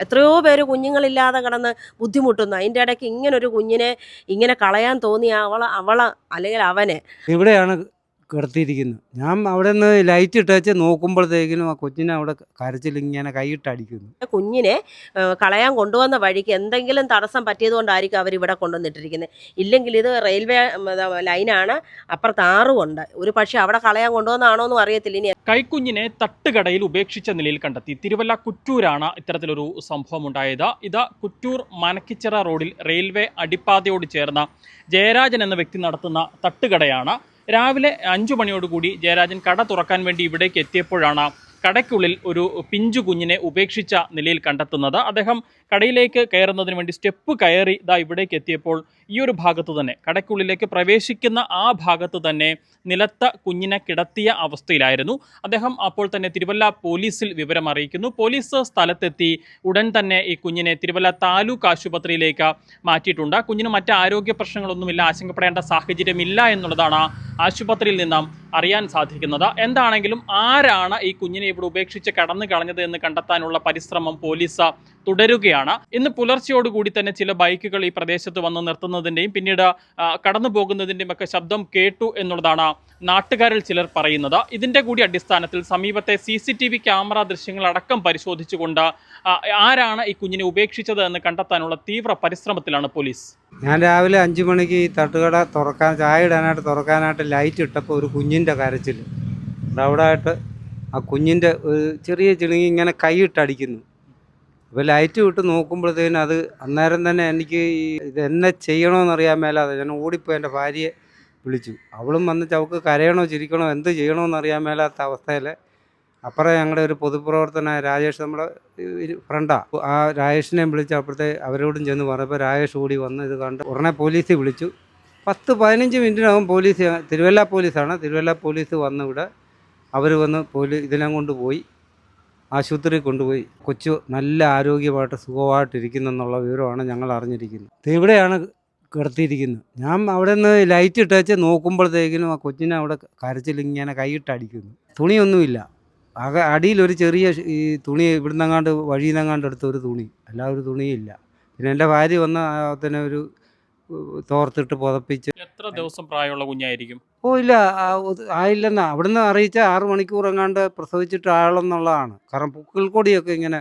എത്രയോ പേര് കുഞ്ഞുങ്ങളില്ലാതെ കിടന്ന് ബുദ്ധിമുട്ടുന്നു. അതിന്റെ ഇടയ്ക്ക് ഇങ്ങനൊരു കുഞ്ഞിനെ ഇങ്ങനെ കളയാൻ തോന്നിയ അവൾ അവൾ അല്ലെങ്കിൽ അവനെ ഇവിടെയാണ് കിടത്തിയിരിക്കുന്നത് ഞാൻ അവിടെ നിന്ന് ലൈറ്റ് ഇട്ടേച്ച് നോക്കുമ്പോഴത്തേക്കിനും ആ കൊച്ചിനെ അവിടെ കരച്ചിൽ ഇങ്ങനെ കൈയിട്ടടിക്കുന്നു കുഞ്ഞിനെ കളയാൻ കൊണ്ടുവന്ന വഴിക്ക് എന്തെങ്കിലും തടസ്സം പറ്റിയതുകൊണ്ടായിരിക്കും അവർ ഇവിടെ കൊണ്ടുവന്നിട്ടിരിക്കുന്നത് ഇല്ലെങ്കിൽ ഇത് റെയിൽവേ ലൈനാണ് അപ്പുറത്ത് ആറുമുണ്ട് ഒരു പക്ഷേ അവിടെ കളയാൻ കൊണ്ടുവന്നാണോ എന്നും അറിയത്തില്ല. ഇനി കൈക്കുഞ്ഞിനെ തട്ടുകടയിൽ ഉപേക്ഷിച്ച നിലയിൽ കണ്ടെത്തി. തിരുവല്ല കുറ്റൂരാണ് ഇത്തരത്തിലൊരു സംഭവം ഉണ്ടായത്. ഇത് കുറ്റൂർ മനക്കിച്ചിറ റോഡിൽ റെയിൽവേ അടിപ്പാതയോട് ചേർന്ന ജയരാജൻ എന്ന വ്യക്തി നടത്തുന്ന തട്ടുകടയാണ്. രാവിലെ അഞ്ചു മണിയോടുകൂടി ജയരാജൻ കട തുറക്കാൻ വേണ്ടി ഇവിടേക്ക് എത്തിയപ്പോഴാണ് കടയ്ക്കുള്ളിൽ ഒരു പിഞ്ചു കുഞ്ഞിനെ ഉപേക്ഷിച്ച നിലയിൽ കണ്ടെത്തുന്നത്. അദ്ദേഹം കടയിലേക്ക് കയറുന്നതിന് വേണ്ടി സ്റ്റെപ്പ് കയറി ഇതാ ഇവിടേക്ക് എത്തിയപ്പോൾ ഈ ഒരു ഭാഗത്ത് തന്നെ കടയ്ക്കുള്ളിലേക്ക് പ്രവേശിക്കുന്ന ആ ഭാഗത്ത് തന്നെ നിലത്ത കുഞ്ഞിനെ കിടത്തിയ അവസ്ഥയിലായിരുന്നു. അദ്ദേഹം അപ്പോൾ തന്നെ തിരുവല്ല പോലീസിൽ വിവരം അറിയിക്കുന്നു. പോലീസ് സ്ഥലത്തെത്തി ഉടൻ തന്നെ ഈ കുഞ്ഞിനെ തിരുവല്ല താലൂക്ക് ആശുപത്രിയിലേക്ക് മാറ്റിയിട്ടുണ്ട്. കുഞ്ഞിന് മറ്റ് ആരോഗ്യ പ്രശ്നങ്ങളൊന്നുമില്ല ആശങ്കപ്പെടേണ്ട സാഹചര്യമില്ല എന്നുള്ളതാണ് ആശുപത്രിയിൽ നിന്നും അറിയാൻ സാധിക്കുന്നത്. എന്താണെങ്കിലും ആരാണ് ഈ കുഞ്ഞിനെ ഇവിടെ ഉപേക്ഷിച്ച് കടന്നു കളഞ്ഞത് എന്ന് കണ്ടെത്താനുള്ള പരിശ്രമം പോലീസ് തുടരുകയാണ്. ഇന്ന് പുലർച്ചയോടുകൂടി തന്നെ ചില ബൈക്കുകൾ ഈ പ്രദേശത്ത് വന്ന് നിർത്തുന്നതിന്റെയും പിന്നീട് കടന്നു പോകുന്നതിന്റെയും ഒക്കെ ശബ്ദം കേട്ടു എന്നുള്ളതാണ് നാട്ടുകാരിൽ ചിലർ പറയുന്നത്. ഇതിന്റെ കൂടി അടിസ്ഥാനത്തിൽ സമീപത്തെ C C T V camera ദൃശ്യങ്ങളടക്കം പരിശോധിച്ചുകൊണ്ട് ആരാണ് ഈ കുഞ്ഞിനെ ഉപേക്ഷിച്ചത് എന്ന് കണ്ടെത്താനുള്ള തീവ്ര പരിശ്രമത്തിലാണ് പോലീസ്. ഞാൻ രാവിലെ അഞ്ചു മണിക്ക് ഈ തട്ടുകട തുറക്കാൻ ചായ ഇടാനായിട്ട് തുറക്കാനായിട്ട് ലൈറ്റ് ഇട്ടപ്പോൾ ഒരു കുഞ്ഞിന്റെ കരച്ചിൽ ആയിട്ട് ആ കുഞ്ഞിന്റെ ഒരു ചെറിയ ചിണുങ്ങി ഇങ്ങനെ കൈയിട്ടടിക്കുന്നു അപ്പോൾ ലൈറ്റ് വിട്ട് നോക്കുമ്പോഴത്തേനും അത് അന്നേരം തന്നെ എനിക്ക് ഇത് എന്നെ ചെയ്യണമെന്നറിയാൻ മേലാതെ ഞാൻ ഓടിപ്പോയി എന്റെ ഭാര്യയെ വിളിച്ചു. അവളും വന്ന് ചവക്ക് കരയണോ ചിരിക്കണോ എന്ത് ചെയ്യണമെന്ന് അറിയാൻ മേലാത്ത അവസ്ഥയിൽ അപ്പുറം ഞങ്ങളുടെ ഒരു പൊതുപ്രവർത്തന രാജേഷ് നമ്മുടെ ഫ്രണ്ടാണ് ആ. രാജേഷിനെയും വിളിച്ച് അപ്പോഴത്തെ അവരോടും ചെന്ന് പറഞ്ഞപ്പോൾ രാജേഷ് കൂടി വന്ന് ഇത് കണ്ട് ഉടനെ പോലീസ് വിളിച്ചു. പത്ത് പതിനഞ്ച് മിനിറ്റിനകം പോലീസ് തിരുവല്ല പോലീസാണ്. തിരുവല്ല പോലീസ് വന്ന് ഇവിടെ അവർ വന്ന് പോലീസ് ഇതിനെ കൊണ്ടുപോയി ആശുപത്രി കൊണ്ടുപോയി കൊച്ചു നല്ല ആരോഗ്യമായിട്ട് സുഖമായിട്ടിരിക്കുന്നെന്നുള്ള വിവരമാണ് ഞങ്ങൾ അറിഞ്ഞിരിക്കുന്നത്. ഇവിടെയാണ് കിടത്തിയിരിക്കുന്നത്. ഞാൻ അവിടെ നിന്ന് ലൈറ്റ് ഇട്ടേച്ച് നോക്കുമ്പോഴത്തേക്കിനും ആ കൊച്ചിനെ അവിടെ കരച്ചിൽ ഇങ്ങനെ കൈയിട്ട് അടിക്കുന്നു തുണിയൊന്നുമില്ല. ആകെ അടിയിൽ ഒരു ചെറിയ ഈ തുണി ഇവിടുന്നെങ്ങാണ്ട് വഴിയിൽ നിന്നെങ്ങാണ്ട് എടുത്ത ഒരു തുണി. അല്ലാതെ ഒരു തുണിയില്ല. പിന്നെ എന്റെ ഭാര്യ വന്ന് തന്നെ ഒരു തോർത്തിട്ട് പുതപ്പിച്ച് എത്ര ദിവസം പ്രായമുള്ള കുഞ്ഞായിരിക്കും? ഓ ഇല്ല ആയില്ലെന്നാ. അവിടുന്ന് അറിയിച്ച ആറു മണിക്കൂർ എങ്ങാണ്ട് പ്രസവിച്ചിട്ട് ആളെന്നുള്ളതാണ്. കാരണം പുക്കിൾ കൊടിയൊക്കെ ഇങ്ങനെ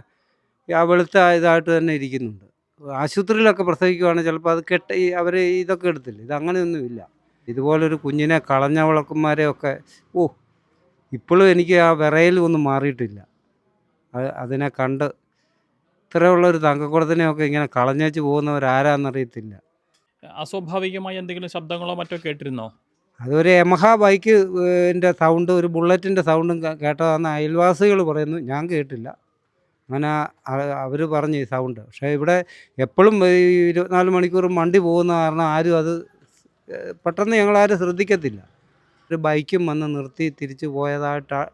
ആ വെളുത്ത ഇതായിട്ട് തന്നെ ഇരിക്കുന്നുണ്ട്. ആശുപത്രിയിലൊക്കെ പ്രസവിക്കുവാണെങ്കിൽ ചിലപ്പോൾ അത് കെട്ട് അവർ ഇതൊക്കെ എടുത്തില്ല? ഇത് അങ്ങനെയൊന്നുമില്ല. ഇതുപോലൊരു കുഞ്ഞിനെ കളഞ്ഞ വിളക്കന്മാരെയൊക്കെ ഓ ഇപ്പോഴും എനിക്ക് ആ വിറയിൽ ഒന്നും മാറിയിട്ടില്ല. അത് അതിനെ കണ്ട് ഇത്രയുള്ളൊരു തങ്കക്കുടത്തിനെയൊക്കെ ഇങ്ങനെ കളഞ്ഞേച്ച് പോകുന്നവരാരാന്നറിയത്തില്ല. അസ്വാഭാവികമായി എന്തെങ്കിലും ശബ്ദങ്ങളോ മറ്റോ കേട്ടിരുന്നോ? അതൊരു യമഹ ബൈക്ക് ന്റെ സൗണ്ട് ഒരു ബുള്ളറ്റിന്റെ സൗണ്ടും കേ- കേട്ടതാന്ന് അയൽവാസികൾ പറയുന്നു. ഞാൻ കേട്ടില്ല. അങ്ങനെ അവർ പറഞ്ഞു ഈ സൗണ്ട്. പക്ഷേ ഇവിടെ എപ്പോഴും ഈ ഇരുപത്തിനാല് മണിക്കൂറും വണ്ടി പോകുന്ന കാരണം ആരും അത് പെട്ടെന്ന് ഞങ്ങളാരും ശ്രദ്ധിക്കത്തില്ല. ഒരു ബൈക്കും വന്ന് നിർത്തി തിരിച്ചു പോയതായിട്ട്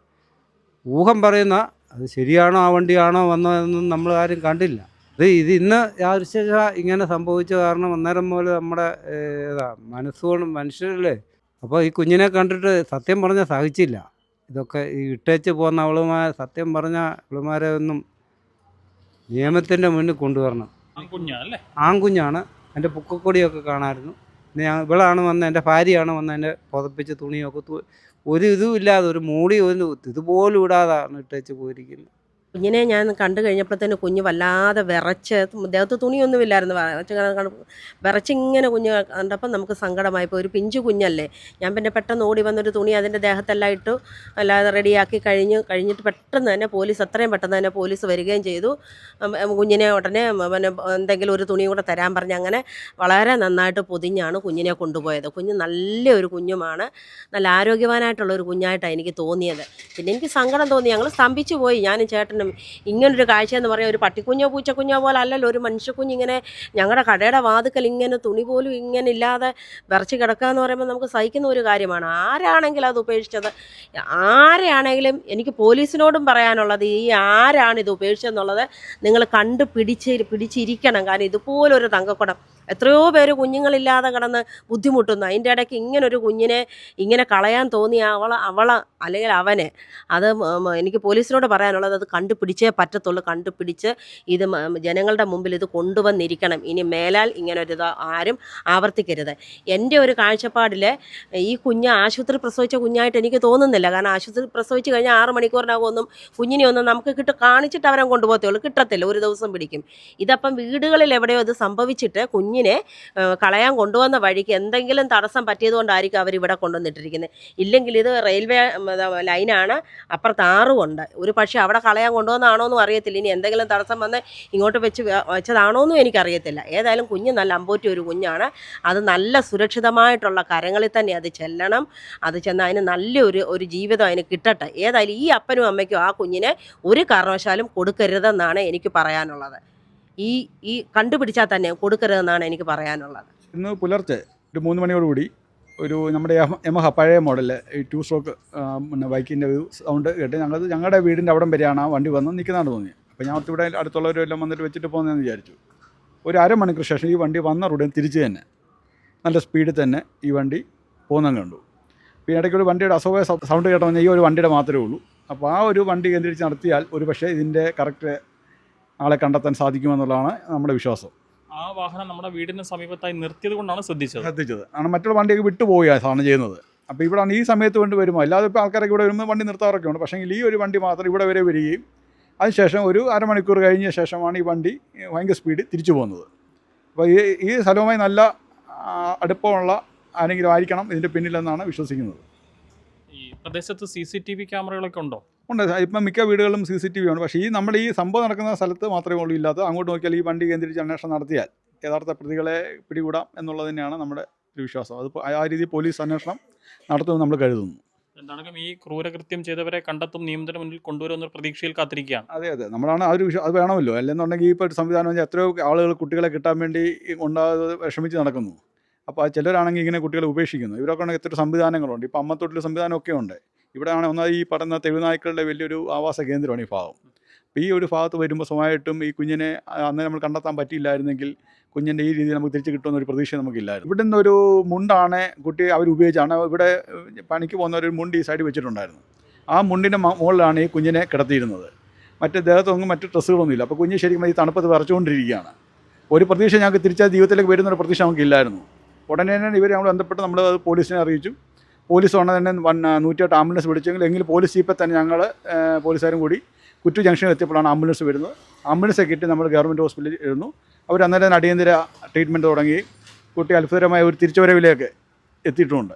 ഊഹം പറയുന്ന അത് ശരിയാണോ ആ വണ്ടിയാണോ വന്നതെന്നും നമ്മൾ ആരും കണ്ടില്ല. ഇത് ഇത് ഇന്ന് യാദൃശ്ച ഇങ്ങനെ സംഭവിച്ച കാരണം അന്നേരം പോലെ നമ്മുടെ ഏതാ മനസ്സുകൊണ്ട് മനുഷ്യരല്ലേ? അപ്പോൾ ഈ കുഞ്ഞിനെ കണ്ടിട്ട് സത്യം പറഞ്ഞാൽ സഹിച്ചില്ല. ഇതൊക്കെ ഈ ഇട്ടേച്ച് പോകുന്ന അവളുമാർ സത്യം പറഞ്ഞ അവളുമാരെ ഒന്നും നിയമത്തിന്റെ മുന്നിൽ കൊണ്ടുവരണം. ആൺകുഞ്ഞാണ്. എന്റെ പുക്കക്കൊടിയൊക്കെ കാണാമായിരുന്നു ഞാൻ ഇവളാണ് വന്ന് എന്റെ ഭാര്യയാണ് വന്ന് എന്റെ പുതപ്പിച്ച് തുണിയൊക്കെ ഒരു ഇതും ഇല്ലാതെ ഒരു മൂടി ഒരു ഇതുപോലും ഇടാതാണ് ഇട്ടേച്ച് പോയിരിക്കുന്നത് കുഞ്ഞിനെ ഞാൻ കണ്ടു കഴിഞ്ഞപ്പോഴത്തേന് കുഞ്ഞ് വല്ലാതെ വിറച്ച് ദേഹത്ത് തുണിയൊന്നുമില്ലായിരുന്നു വിറച്ച് ഇങ്ങനെ കണ്ട് വിറച്ച് ഇങ്ങനെ കുഞ്ഞ് കണ്ടപ്പോൾ നമുക്ക് സങ്കടമായി. പോയി ഒരു പിഞ്ചു കുഞ്ഞല്ലേ. ഞാൻ പിന്നെ പെട്ടെന്ന് ഓടി വന്നൊരു തുണി അതിന്റെ ദേഹത്തെല്ലാം ഇട്ടു. അല്ലാതെ റെഡിയാക്കി കഴിഞ്ഞ് കഴിഞ്ഞിട്ട് പെട്ടെന്ന് തന്നെ പോലീസ് അത്രയും പെട്ടെന്ന് തന്നെ പോലീസ് വരികയും ചെയ്തു. കുഞ്ഞിനെ ഉടനെ പിന്നെ എന്തെങ്കിലും ഒരു തുണി കൂടെ തരാൻ പറഞ്ഞ് അങ്ങനെ വളരെ നന്നായിട്ട് പൊതിഞ്ഞാണ് കുഞ്ഞിനെ കൊണ്ടുപോയത്. കുഞ്ഞ് നല്ലൊരു കുഞ്ഞുമാണ്. നല്ല ആരോഗ്യവാനായിട്ടുള്ള ഒരു കുഞ്ഞായിട്ടാണ് എനിക്ക് തോന്നിയത്. പിന്നെ എനിക്ക് സങ്കടം തോന്നി. ഞങ്ങൾ സ്തംഭിച്ചു പോയി. ഞാനും ചേട്ടനും ഇങ്ങനൊരു കാഴ്ച എന്ന് പറയാൻ ഒരു പട്ടിക്കുഞ്ഞോ പൂച്ചക്കുഞ്ഞോ പോലെ അല്ലല്ലോ ഒരു മനുഷ്യക്കുഞ്ഞ് ഇങ്ങനെ ഞങ്ങളുടെ കടയുടെ വാതുക്കൽ ഇങ്ങനെ തുണി പോലും ഇങ്ങനെ ഇല്ലാതെ വിറച്ച് കിടക്കുക എന്ന് പറയുമ്പോൾ നമുക്ക് സഹിക്കുന്ന ഒരു കാര്യമാണ്. ആരാണെങ്കിലും അത് ഉപേക്ഷിച്ചത്? ആരെയാണെങ്കിലും എനിക്ക് പോലീസിനോടും പറയാനുള്ളത് ഈ ആരാണ് ഇത് ഉപേക്ഷിച്ചതെന്നുള്ളത് നിങ്ങൾ കണ്ട് പിടിച്ച് പിടിച്ചിരിക്കണം. കാരണം ഇതുപോലൊരു തങ്കക്കുടം. എത്രയോ പേര് കുഞ്ഞുങ്ങളില്ലാതെ കിടന്ന് ബുദ്ധിമുട്ടുന്നു. അതിന്റെ ഇടയ്ക്ക് ഇങ്ങനൊരു കുഞ്ഞിനെ ഇങ്ങനെ കളയാൻ തോന്നിയ അവൾ അവൾ അല്ലെങ്കിൽ അവനെ അത് എനിക്ക് പോലീസിനോട് പറയാനുള്ളത് അത് കണ്ടുപിടിച്ചേ പറ്റത്തുള്ളൂ. കണ്ടുപിടിച്ച് ഇത് ജനങ്ങളുടെ മുമ്പിൽ ഇത് കൊണ്ടുവന്നിരിക്കണം. ഇനി മേലാൽ ഇങ്ങനൊരിത് ആരും ആവർത്തിക്കരുത്. എന്റെ ഒരു കാഴ്ചപ്പാടിൽ ഈ കുഞ്ഞ് ആശുപത്രി പ്രസവിച്ച കുഞ്ഞായിട്ട് എനിക്ക് തോന്നുന്നില്ല. കാരണം ആശുപത്രി പ്രസവിച്ച് കഴിഞ്ഞാൽ ആറ് മണിക്കൂറിനകം ഒന്നും കുഞ്ഞിനെ ഒന്നും നമുക്ക് കിട്ട കാണിച്ചിട്ട് അവരെ കൊണ്ടുപോകത്തേ ഉള്ളൂ. കിട്ടത്തില്ല. ഒരു ദിവസം പിടിക്കും. ഇതപ്പം വീടുകളിൽ എവിടെയോ ഇത് സംഭവിച്ചിട്ട് കുഞ്ഞിനെ കളയാൻ കൊണ്ടുവന്ന വഴിക്ക് എന്തെങ്കിലും തടസ്സം പറ്റിയതുകൊണ്ടായിരിക്കും അവർ ഇവിടെ കൊണ്ടുവന്നിട്ടിരിക്കുന്നത് ഇല്ലെങ്കിൽ ഇത് റെയിൽവേ ലൈനാണ് അപ്പുറത്ത് ആറുമുണ്ട്. ഒരു പക്ഷേ അവിടെ കളയാൻ കൊണ്ടുവന്നാണോ എന്നും അറിയത്തില്ല. ഇനി എന്തെങ്കിലും തടസ്സം വന്ന് ഇങ്ങോട്ട് വെച്ച് വെച്ചതാണോ എന്നും എനിക്കറിയത്തില്ല. ഏതായാലും കുഞ്ഞ് നല്ല അമ്പോറ്റി ഒരു കുഞ്ഞാണ്. അത് നല്ല സുരക്ഷിതമായിട്ടുള്ള കരങ്ങളിൽ തന്നെ അത് ചെല്ലണം. അത് ചെന്ന് അതിന് നല്ലൊരു ഒരു ജീവിതം അതിന് കിട്ടട്ടെ. ഏതായാലും ഈ അപ്പനും അമ്മയ്ക്കും ആ കുഞ്ഞിനെ ഒരു കാരണവശാലും കൊടുക്കരുതെന്നാണ് എനിക്ക് പറയാനുള്ളത്. ഈ ഈ കണ്ടുപിടിച്ചാൽ തന്നെ കൊടുക്കരുതെന്നാണ് എനിക്ക് പറയാനുള്ളത്. ഇന്ന് പുലർച്ചെ ഒരു മൂന്ന് മണിയോടുകൂടി ഒരു നമ്മുടെ യമ- യമഹ പഴയ മോഡൽ ഈ ടു സ്ട്രോക്ക് പിന്നെ ബൈക്കിന്റെ ഒരു സൗണ്ട് കേട്ട് ഞങ്ങൾ ഞങ്ങളുടെ വീടിന്റെ അവിടം വരെയാണ് ആ വണ്ടി വന്ന് നിൽക്കുന്നതാണ് തോന്നി. അപ്പോൾ ഞാൻ ഇവിടെ അടുത്തുള്ളവരെല്ലാം വന്നിട്ട് വെച്ചിട്ട് പോകുന്നതെന്ന് വിചാരിച്ചു. ഒരു അരമണിക്കൂർ ശേഷം ഈ വണ്ടി വന്ന റോഡിൽ തിരിച്ച് തന്നെ നല്ല സ്പീഡിൽ തന്നെ ഈ വണ്ടി പോകുന്നത് കണ്ടു. പിന്നെ ഇടയ്ക്ക് ഒരു വണ്ടിയുടെ അസ്വാഭാവിക സൗണ്ട് കേട്ടതെന്ന് ഈ ഒരു വണ്ടിയുടെ മാത്രമേ ഉള്ളൂ. അപ്പോൾ ആ ഒരു വണ്ടി കേന്ദ്രീകരിച്ച് നടത്തിയാൽ ഒരു പക്ഷേ ഇതിന്റെ കറക്റ്റ് ആളെ കണ്ടെത്താൻ സാധിക്കുമെന്നുള്ളതാണ് നമ്മുടെ വിശ്വാസം. ആ വാഹനം നമ്മുടെ വീടിന് സമീപത്തായി നിർത്തിയത് കൊണ്ടാണ് ശ്രദ്ധിച്ചത്. ശ്രദ്ധിച്ചത്. ആണ് മറ്റുള്ള വണ്ടിയൊക്കെ വിട്ടുപോവുകയാണ് സാധനം ചെയ്യുന്നത്. അപ്പോൾ ഇവിടെ ഈ സമയത്ത് കൊണ്ട് വരുമോ അല്ലാതെ ഇപ്പോൾ ആൾക്കാരൊക്കെ ഇവിടെ വരുമ്പോൾ വണ്ടി നിർത്താറൊക്കെ ഉണ്ട്. പക്ഷേ ഈ ഒരു വണ്ടി മാത്രം ഇവിടെ വരെ വരികയും അതിനുശേഷം ഒരു അരമണിക്കൂർ കഴിഞ്ഞ ശേഷമാണ് ഈ വണ്ടി ഭയങ്കര സ്പീഡ് തിരിച്ചു പോകുന്നത്. അപ്പോൾ ഈ ഈ സ്ഥലവുമായി നല്ല അടുപ്പമുള്ള ആരെങ്കിലും ആയിരിക്കണം ഇതിന്റെ പിന്നിലെന്നാണ് വിശ്വസിക്കുന്നത്. ഈ പ്രദേശത്ത് സി സി ടി വി ക്യാമറകളൊക്കെ ഉണ്ടോ? ഉണ്ട്. ഇപ്പം മിക്ക വീടുകളിലും സി സി ടി വി ഉണ്ട് പക്ഷേ ഈ നമ്മൾ ഈ സംഭവം നടക്കുന്ന സ്ഥലത്ത് മാത്രമേ ഉള്ളൂ ഇല്ലാത്ത അങ്ങോട്ട് നോക്കിയാൽ ഈ വണ്ടി കേന്ദ്രീകരിച്ച് അന്വേഷണം നടത്തിയാൽ യഥാർത്ഥ പ്രതികളെ പിടികൂടാം എന്നുള്ളത് തന്നെയാണ് നമ്മുടെ ഒരു വിശ്വാസം. അത് ആ രീതിയിൽ പോലീസ് അന്വേഷണം നടത്തുമെന്ന് നമ്മൾ കരുതുന്നു. എന്താണെങ്കിലും ഈ ക്രൂരകൃത്യം ചെയ്തവരെ കണ്ടെത്തും നിയമത്തിന് മുന്നിൽ കൊണ്ടുവരുമെന്ന പ്രതീക്ഷയിൽ കാത്തിരിക്കുകയാണ്. അതെ അതെ. നമ്മളാണ് ആ ഒരു വിഷയം അത് വേണമല്ലോ. അല്ലെന്നുണ്ടെങ്കിൽ ഇപ്പോൾ ഒരു സംവിധാനം വെച്ചാൽ എത്രയോ ആളുകൾ കുട്ടികളെ കിട്ടാൻ വേണ്ടി ഉണ്ടാകാതെ വിഷമിച്ച് നടക്കുന്നു. അപ്പോൾ ചിലരാണെങ്കിൽ ഇങ്ങനെ കുട്ടികളെ ഉപേക്ഷിക്കുന്നു. ഇവരൊക്കെ ഉണ്ടെങ്കിൽ എത്ര സംവിധാനങ്ങളുണ്ട്. ഇപ്പോൾ അമ്മത്തൊട്ടിൽ സംവിധാനമൊക്കെ ഉണ്ട്. ഇവിടെ ആണെങ്കിൽ ഒന്നാമത് ഈ പറഞ്ഞ തെരുവുനായ്ക്കളുടെ വലിയൊരു ആവാസ കേന്ദ്രമാണ് ഈ ഭാഗം. അപ്പോൾ ഈ ഒരു ഭാഗത്ത് വരുമ്പോൾ സ്വമായിട്ടും ഈ കുഞ്ഞിനെ അന്ന് നമ്മൾ കണ്ടെത്താൻ പറ്റിയില്ലായിരുന്നെങ്കിൽ കുഞ്ഞിന്റെ ഈ രീതിയിൽ നമുക്ക് തിരിച്ച് കിട്ടുമെന്ന ഒരു പ്രതീക്ഷ നമുക്കില്ലായിരുന്നു. ഇവിടെ നിന്നൊരു മുണ്ടാണ് കുട്ടി അവർ ഉപയോഗിച്ചാണ്. ഇവിടെ പണിക്ക് പോകുന്ന ഒരു മുണ്ട് ഈ സൈഡിൽ വെച്ചിട്ടുണ്ടായിരുന്നു. ആ മുണ്ടിന്റെ മുകളിലാണ് ഈ കുഞ്ഞിനെ കിടത്തിയിരുന്നത്. മറ്റ് ദേഹത്തൊന്നും മറ്റ് ഡ്രസ്സുകളൊന്നുമില്ല. അപ്പോൾ കുഞ്ഞ് ശരിക്കും ഈ തണുപ്പത്ത് വിറച്ചുകൊണ്ടിരിക്കുകയാണ്. ഒരു പ്രതീക്ഷ ഞങ്ങൾക്ക് തിരിച്ചാൽ ജീവിതത്തിലേക്ക് വരുന്ന ഒരു പ്രതീക്ഷ നമുക്കില്ലായിരുന്നു. ഉടനെ തന്നെ ഇവരെ നമ്മൾ ബന്ധപ്പെട്ട് നമ്മൾ അത് പോലീസിനെ അറിയിച്ചു. പോലീസ് ഉടനെ തന്നെ വൺ നൂറ്റിയെട്ട് ആംബുലൻസ് വിളിച്ചെങ്കിൽ എങ്കിൽ പോലീസ് ജീപ്പിൽ തന്നെ ഞങ്ങൾ പോലീസുകാരും കൂടി കുറ്റു ജംഗ്ഷനിൽ എത്തിയപ്പോഴാണ് ആംബുലൻസ് വരുന്നത്. ആംബുലൻസ് കിട്ടി നമ്മൾ ഗവൺമെന്റ് ഹോസ്പിറ്റലിൽ ഇരുന്നു. അവർ അന്നേരം അടിയന്തര ട്രീറ്റ്മെന്റ് തുടങ്ങി. കുട്ടി അത്ഭുതകരമായ ഒരു തിരിച്ചുവരവിലേക്ക് എത്തിയിട്ടുമുണ്ട്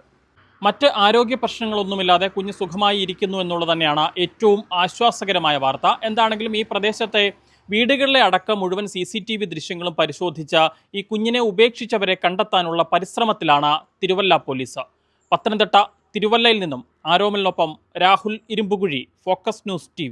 മറ്റ് ആരോഗ്യ പ്രശ്നങ്ങളൊന്നുമില്ലാതെ കുഞ്ഞ് സുഖമായി ഇരിക്കുന്നു എന്നുള്ളത് തന്നെയാണ് ഏറ്റവും ആശ്വാസകരമായ വാർത്ത. എന്താണെങ്കിലും ഈ പ്രദേശത്തെ വീടുകളിലെ അടക്കം മുഴുവൻ സി സി ടി വി ദൃശ്യങ്ങളും പരിശോധിച്ച ഈ കുഞ്ഞിനെ ഉപേക്ഷിച്ചവരെ കണ്ടെത്താനുള്ള പരിശ്രമത്തിലാണ് തിരുവല്ല പോലീസ്. പത്തനംതിട്ട തിരുവല്ലയിൽ നിന്നും ആരോമലിനൊപ്പം Rahul Irumbukuzhi focus news T